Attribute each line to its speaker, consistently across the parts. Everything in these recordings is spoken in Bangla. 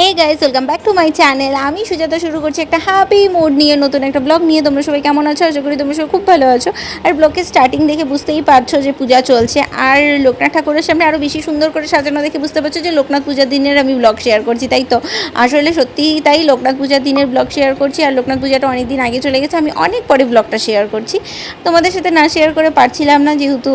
Speaker 1: Hey guys welcome back to my channel আমি সুজাতা শুরু করছি একটা হ্যাপি মুড নিয়ে, নতুন একটা ব্লগ নিয়ে। তোমরা সবাই কেমন আছো? আশা করি তোমরা সবাই খুব ভালো আছো। আর ব্লগের স্টার্টিং দেখে বুঝতেই পারছ যে পূজা চলছে। আর লোকনাথ ঠাকুরের সামনে আরও বেশি সুন্দর করে সাজানো দেখে বুঝতে পারছ যে লোকনাথ পূজার দিনের আমি ব্লগ শেয়ার করছি, তাই তো? আসলে সত্যিই তাই লোকনাথ পূজার দিনের ব্লগ শেয়ার করছি। আর লোকনাথ পূজাটা অনেক দিন আগে চলে গেছে। আমি অনেক পরে ব্লগটা শেয়ার করছি। তোমাদের সাথে না শেয়ার করে পারছিলাম না, যেহেতু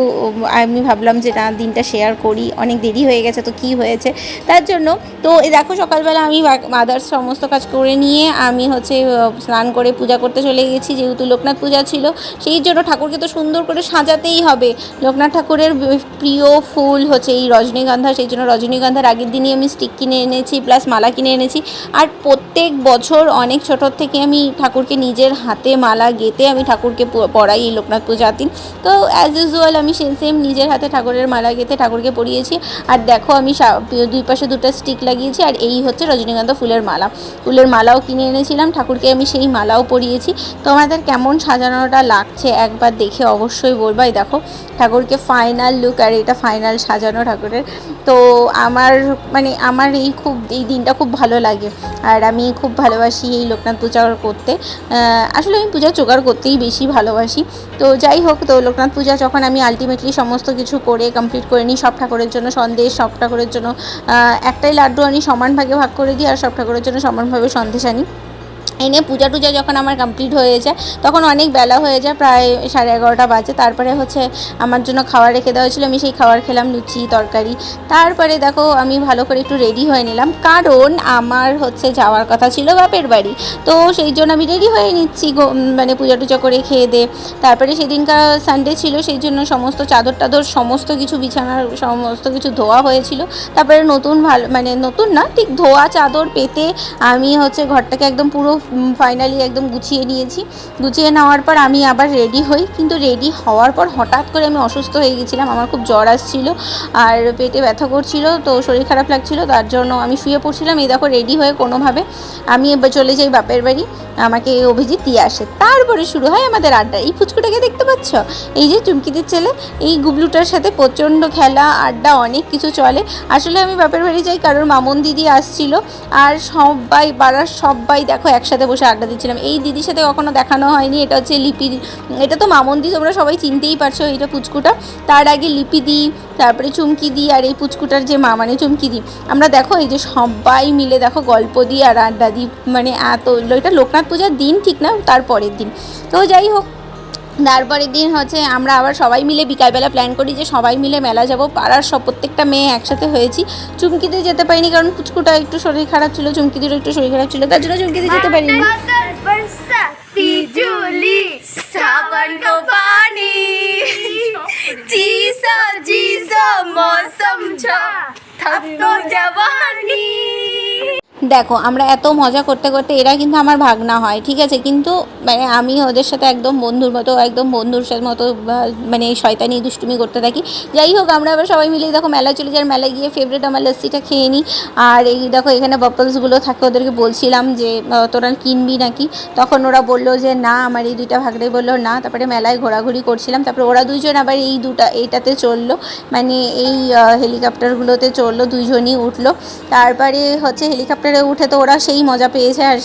Speaker 1: আমি ভাবলাম যে না, দিনটা শেয়ার করি। অনেক দেরি হয়ে গেছে, তো কি হয়েছে? তার জন্য তো দেখো সকালবেলা আমি আদার্স সমস্ত কাজ করে নিয়ে আমি হচ্ছে স্নান করে পূজা করতে চলে গেছি। যেহেতু লোকনাথ পূজা ছিল, সেই জন্য ঠাকুরকে তো সুন্দর করে সাজাতেই হবে। লোকনাথ ঠাকুরের প্রিয় ফুল হচ্ছে এই রজনীগন্ধা, সেই জন্য রজনীগন্ধার আগের দিনই আমি স্টিক কিনে এনেছি, প্লাস মালা কিনে এনেছি। আর প্রত্যেক বছর অনেক ছোটোর থেকে আমি ঠাকুরকে নিজের হাতে মালা গেঁথে আমি ঠাকুরকে প- পরাই এই লোকনাথ পূজার দিন তো অ্যাজ ইউজুয়াল আমি সেম সেম নিজের হাতে ঠাকুরের মালা গেঁথে ঠাকুরকে পরিয়েছি। আর দেখো আমি দুই পাশে দুটো স্টিক লাগিয়েছি, আর এই হচ্ছে রজনীগন্ধা ফুলের মালা। ফুলের মালাও কিনে এনেছিলাম। ঠাকুরকে আমি সেই মালাও পরিয়েছি। তোমাদের কেমন সাজানোটা লাগছে একবার দেখে অবশ্যই বলবাই দেখো, ঠাকুরকে ফাইনাল লুক আর এটা ফাইনাল সাজানো ঠাকুরের। তো আমার মানে আমার এই খুব, এই দিনটা খুব ভালো লাগে। আর আমি খুব ভালোবাসি এই লোকনাথ পূজা করতে। আসলে আমি পূজা জোগাড় করতেই বেশি ভালোবাসি। তো যাই হোক, তো লোকনাথ পূজা যখন আমি আলটিমেটলি সমস্ত কিছু করে কমপ্লিট করে নিই, সব ঠাকুরের জন্য সন্দেশ, সব ঠাকুরের জন্য একটাই লাড্ডু আনি, সমান ভাগে ভাগ করে দিই আর সব ঠাকুরের জন্য সমানভাবে সন্দেশ আনি। এনে পূজা টুজা যখন আমার কমপ্লিট হয়ে যায়, তখন অনেক বেলা হয়ে যায়, প্রায় সাড়ে এগারোটা বাজে। তারপরে হচ্ছে আমার জন্য খাবার রেখে দেওয়া হয়েছিল, আমি সেই খাবার খেলাম লুচি, তরকারি। তারপরে দেখো আমি ভালো করে একটু রেডি হয়ে নিলাম। কারণ আমার হচ্ছে যাওয়ার কথা ছিল বাপের বাড়ি। তো সেই জন্য আমি রেডি হয়ে নিচ্ছি মানে পূজা টুজা করে খেয়ে দে। তারপরে সেদিনকার সানডে ছিল, সেই জন্য সমস্ত চাদর টাদর, সমস্ত কিছু বিছানার, সমস্ত কিছু ধোয়া হয়েছিল। তারপরে নতুন ভালো মানে নতুন না, ঠিক ধোয়া চাদর পেতে আমি হচ্ছে ঘরটাকে একদম পুরো ফাইনালি একদম গুছিয়ে নিয়েছি। গুছিয়ে নেওয়ার পর আমি আবার রেডি হই। কিন্তু রেডি হওয়ার পর হঠাৎ করে আমি অসুস্থ হয়ে গেছিলাম। আমার খুব জ্বর আসছিল আর পেটে ব্যথা করছিল, তো শরীর খারাপ লাগছিল। তার জন্য আমি শুয়ে পড়ছিলাম। এই দেখো রেডি হয়ে কোনোভাবে আমি এবার চলে যাই বাপের বাড়ি। আমাকে অভিজিৎ দিয়ে আসে। তারপরে শুরু হয় আমাদের আড্ডা। এই ফুচকুটাকে দেখতে পাচ্ছ? এই যে চুমকিদের ছেলে, এই গুবলুটার সাথে প্রচণ্ড খেলা, আড্ডা, অনেক কিছু চলে। আসলে আমি বাপের বাড়ি যাই কারণ মামন দিদি আসছিল। আর সবাই, পাড়ার সবাই দেখো একসাথে বসে আড্ডা দিচ্ছিলাম। এই দিদির সাথে কখনো দেখানো হয়নি, এটা হচ্ছে লিপি। এটা তো মামন দি তোমরা সবাই চিনতেই পারছ এইটা পুচকুটা। তার আগে লিপি দি, তারপরে চুমকি দি, আর এই পুচকুটার যে মা মানে চুমকি দি। আমরা দেখো এই যে সবাই মিলে দেখো গল্প দিই আর আড্ডা দিই মানে এত, এটা লোকনাথ পূজার দিন ঠিক না তারপরের দিন। তো যাই হোক তারপরের দিন হচ্ছে আমরা আবার সবাই মিলে বিকালবেলা প্ল্যান করি যে সবাই মিলে মেলা যাব। পাড়ার সব প্রত্যেকটা মেয়ে একসাথে হয়েছি। চুমকিতে যেতে পারিনি কারণ পুচকুটা একটু শরীর খারাপ ছিল, চুমকিদেরও একটু শরীর খারাপ ছিল। তার জন্য চুমকিতে যেতে পারিনি। দেখো, আমরা এত মজা করতে করতে এরা কিন্তু আমার ভাগনা হয়, ঠিক আছে? কিন্তু মানে আমি ওদের সাথে একদম বন্ধুর মতো, একদম বন্ধুর সাথে মতো মানে শয়তানি দুষ্টুমি করতে থাকি। যাই হোক, আমরা আবার সবাই মিলে দেখো মেলা চলে যাই মেলায় গিয়ে ফেভারিট আমার লস্যিটা খেয়ে নিই। আর এই দেখো, এখানে বাপলসগুলো থাকে, ওদেরকে বলছিলাম যে তোরা কিনবি নাকি? তখন ওরা বলল যে, না, আমার এই দুইটা ভাগনাই বলল, না। তারপরে মেলায় ঘোরাঘুরি করছিলাম। তারপরে ওরা দুইজন আবার এই দুটা, এইটাতে চলল মানে এই হেলিকপ্টারগুলোতে চলল দুইজনই উঠল। তারপরে হচ্ছে হেলিকপ্টারে উঠে তো ওরা সেই মজা পেয়েছে আর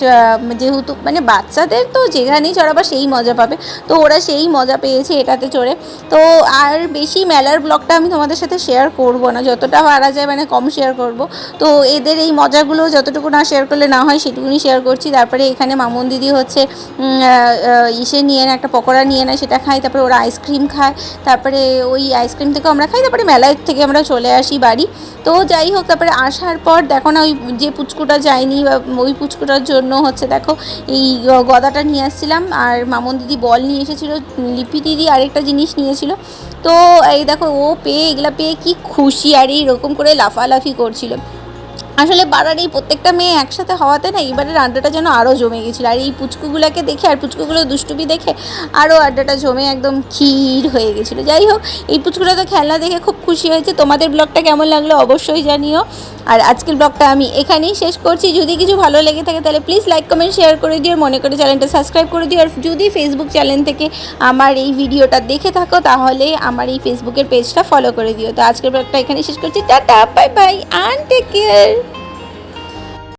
Speaker 1: যেহেতু মানে বাচ্চাদের তো যেখানেই চড়াবা সেই মজা পাবে। তো ওরা সেই মজা পেয়েছে এটাতে চড়ে। তো আর বেশি মেলার ব্লগটা আমি তোমাদের সাথে শেয়ার করব না। যতটা পারা যায় মানে কম শেয়ার করব। তো এদের এই মজাগুলো যতটুকু না শেয়ার করলে না হয় সেটুকুনি শেয়ার করছি। তারপরে এখানে মামুন দিদি হচ্ছে ইসে নিয়ে না একটা পকোড়া নিয়ে নেয়, সেটা খাই তারপরে ওরা আইসক্রিম খায়। তারপরে ওই আইসক্রিম থেকেও আমরা খাই। তারপরে মেলায় থেকে আমরা চলে আসি বাড়ি। তো যাই হোক, তারপরে আসার পর দেখো না ওই যে পুচকুটা যায়নি বা ওই পুচকুটার জন্য হচ্ছে দেখো এই গদাটা নিয়ে আসছিলাম আর মামন দিদি বল নিয়ে এসেছিল, লিপি দিদি আরেকটা জিনিস নিয়েছিল। তো এই দেখো ও পেয়ে, এগুলা পেয়ে কি খুশি, আর এইরকম করে লাফালাফি করছিল। আসলে পাড়ার এই প্রত্যেকটা মেয়ে একসাথে হওয়াতে না এবারের আড্ডাটা যেন আরও জমে গেছিল। আর এই পুচকুগুলোকে দেখে আর পুচকুগুলো দুষ্টুমি দেখে আরও আড্ডাটা জমে একদম ক্ষীর হয়ে গেছিল। যাই হোক, এই পুচকুটা তো খেলনা দেখে খুব খুশি হয়েছে। তোমাদের ব্লগটা কেমন লাগল অবশ্যই জানিও। আর আজকের ব্লগটা আমি এখানেই শেষ করছি। যদি কিছু ভালো লেগে থাকে তাহলে প্লিজ লাইক কমেন্ট শেয়ার করে দিও। মনে করে চ্যানেলটা সাবস্ক্রাইব করে দিও। আর যদি ফেসবুক চ্যানেল থেকে আমার এই ভিডিওটা দেখে থাকো, তাহলে আমার এই ফেসবুকের পেজটা ফলো করে দিও। তো আজকের ব্লগটা এখানেই শেষ করছি। Tata bye bye and take care